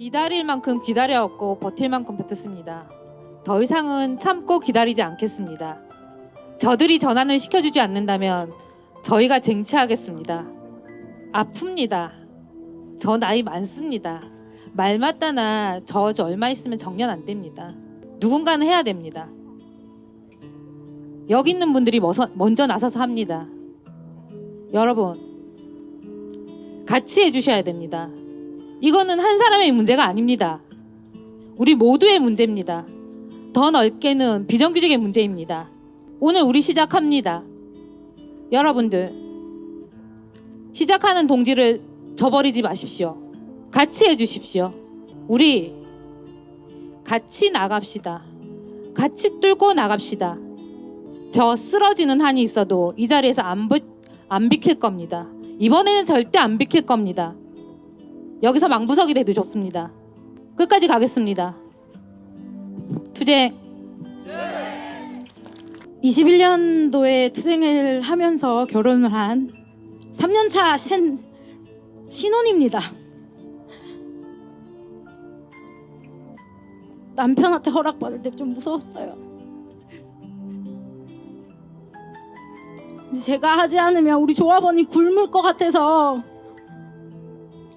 기다릴 만큼 기다려왔고 버틸 만큼 버텼습니다. 더 이상은 참고 기다리지 않겠습니다. 저들이 전환을 시켜주지 않는다면 저희가 쟁취하겠습니다. 아픕니다. 저 나이 많습니다. 말 맞다나 저, 저 얼마 있으면 정년 안 됩니다. 누군가는 해야 됩니다. 여기 있는 분들이 먼저 나서서 합니다. 여러분, 같이 해주셔야 됩니다. 이거는 한 사람의 문제가 아닙니다. 우리 모두의 문제입니다. 더 넓게는 비정규직의 문제입니다. 오늘 우리 시작합니다. 여러분들, 시작하는 동지를 저버리지 마십시오. 같이 해주십시오. 우리 같이 나갑시다. 같이 뚫고 나갑시다. 저 쓰러지는 한이 있어도 이 자리에서 안, 비, 안 비킬 겁니다. 이번에는 절대 안 비킬 겁니다. 여기서 망부석이 돼도 좋습니다. 끝까지 가겠습니다. 투쟁. 21년도에 투쟁을 하면서 결혼을 한 3년차 센 신혼입니다. 남편한테 허락받을 때 좀 무서웠어요. 제가 하지 않으면 우리 조합원이 굶을 것 같아서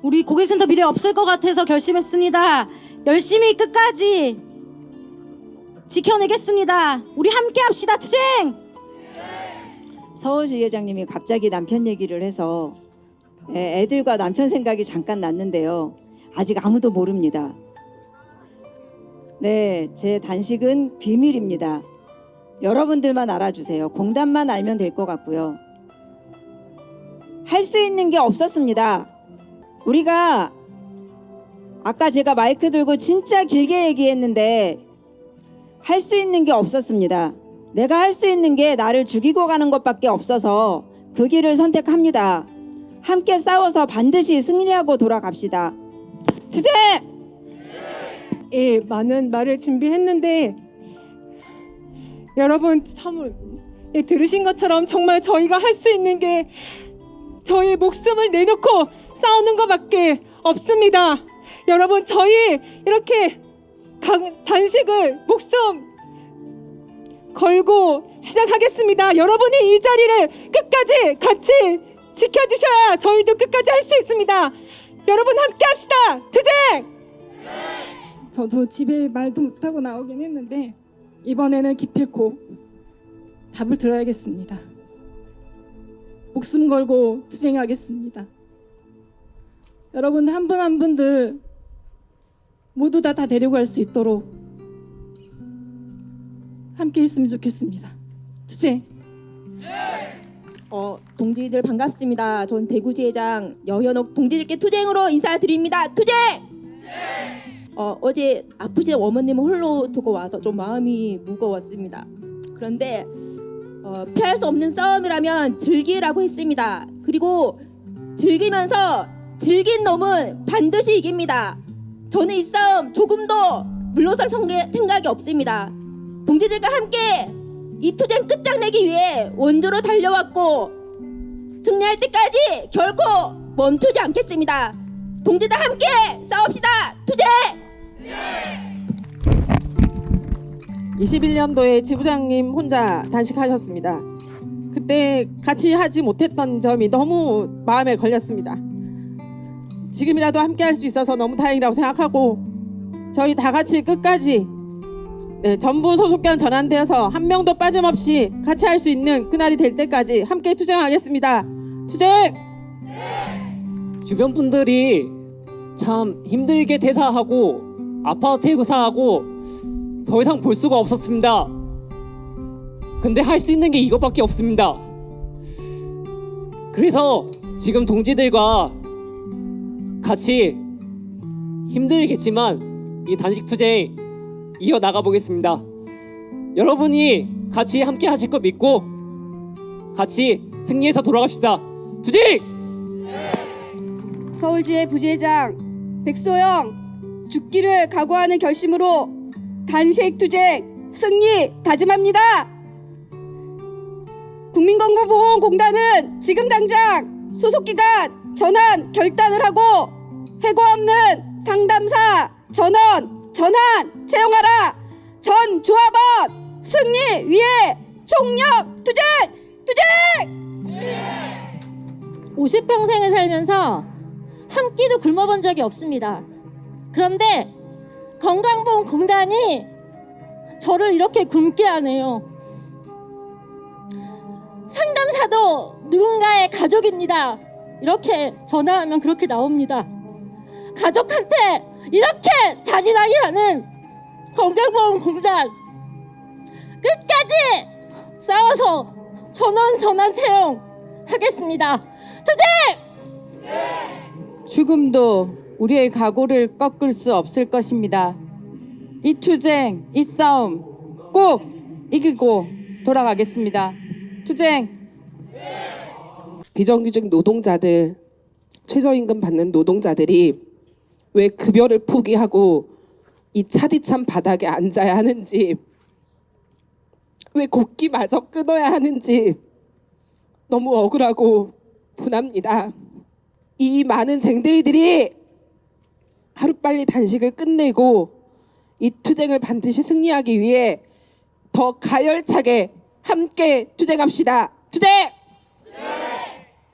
우리 고객센터 미래 없을 것 같아서 결심했습니다. 열심히 끝까지 지켜내겠습니다. 우리 함께 합시다 투쟁. 서울시 회장님이 갑자기 남편 얘기를 해서 애- 애들과 남편 생각이 잠깐 났는데요. 아직 아무도 모릅니다. 네, 제 단식은 비밀입니다. 여러분들만 알아주세요. 공단만 알면 될 것 같고요. 할 수 있는 게 없었습니다. 우리가 아까 제가 마이크 들고 진짜 길게 얘기했는데 할 수 있는 게 없었습니다. 내가 할 수 있는 게 나를 죽이고 가는 것밖에 없어서 그 길을 선택합니다. 함께 싸워서 반드시 승리하고 돌아갑시다. 투쟁! 예, 많은 말을 준비했는데 여러분 참 예, 들으신 것처럼 정말 저희가 할 수 있는 게 저희 목숨을 내놓고 싸우는 것밖에 없습니다. 여러분 저희 이렇게 강- 단식을 목숨 걸고 시작하겠습니다. 여러분이 이 자리를 끝까지 같이 지켜주셔야 저희도 끝까지 할 수 있습니다. 여러분 함께 합시다. 투쟁! 저도 집에 말도 못하고 나오긴 했는데 이번에는 기필코 답을 들어야겠습니다. 목숨 걸고 투쟁하겠습니다. 여러분들 한분 한 분들 모두 다 다 데리고 갈수 있도록 함께 했으면 좋겠습니다. 투쟁. 어, 동지들 반갑습니다. 전 대구지회장 여현옥 동지들께 투쟁으로 인사드립니다. 투쟁! 어, 어제 아프신 어머님을 홀로 두고 와서 좀 마음이 무거웠습니다. 그런데 어, 피할 수 없는 싸움이라면 즐기라고 했습니다. 그리고 즐기면서 즐긴 놈은 반드시 이깁니다. 저는 이 싸움 조금도 물러설 생각이 없습니다. 동지들과 함께 이 투쟁 끝장내기 위해 원조로 달려왔고 승리할 때까지 결코 멈추지 않겠습니다. 동지들 함께 싸웁시다. 투쟁! 21년도에 지부장님 혼자 단식하셨습니다. 그때 같이 하지 못했던 점이 너무 마음에 걸렸습니다. 지금이라도 함께 할 수 있어서 너무 다행이라고 생각하고 저희 다 같이 끝까지 네, 전부 소속견 전환되어서 한 명도 빠짐없이 같이 할 수 있는 그날이 될 때까지 함께 투쟁하겠습니다. 투쟁! 주변 분들이 참 힘들게 퇴사하고 아파트 퇴사하고 더 이상 볼 수가 없었습니다. 근데 할 수 있는 게 이것밖에 없습니다. 그래서 지금 동지들과 같이 힘들겠지만 이 단식 투쟁 이어 나가 보겠습니다. 여러분이 같이 함께 하실 거 믿고 같이 승리해서 돌아갑시다. 투쟁! 서울지회 부지회장 백소영 죽기를 각오하는 결심으로 단식 투쟁 승리 다짐합니다. 국민건강보험공단은 지금 당장 소속기관 전환 결단을 하고 해고 없는 상담사 전원 전환 채용하라 전 조합원 승리 위해 총력 투쟁 투쟁 50평생을 살면서 한 끼도 굶어본 적이 없습니다. 그런데 건강보험공단이 저를 이렇게 굶게 하네요. 상담사도 누군가의 가족입니다. 이렇게 전화하면 그렇게 나옵니다. 가족한테 이렇게 잔인하게 하는 건강보험공단 끝까지 싸워서 전원 전환 채용 하겠습니다. 투쟁! 죽음도 우리의 각오를 꺾을 수 없을 것입니다. 이 투쟁, 이 싸움 꼭 이기고 돌아가겠습니다. 투쟁! 비정규직 노동자들 최저임금 받는 노동자들이 왜 급여를 포기하고 이 차디찬 바닥에 앉아야 하는지 왜 곡기마저 끊어야 하는지 너무 억울하고 분합니다. 이 많은 쟁대이들이 하루빨리 단식을 끝내고 이 투쟁을 반드시 승리하기 위해 더 가열차게 함께 투쟁합시다. 투쟁!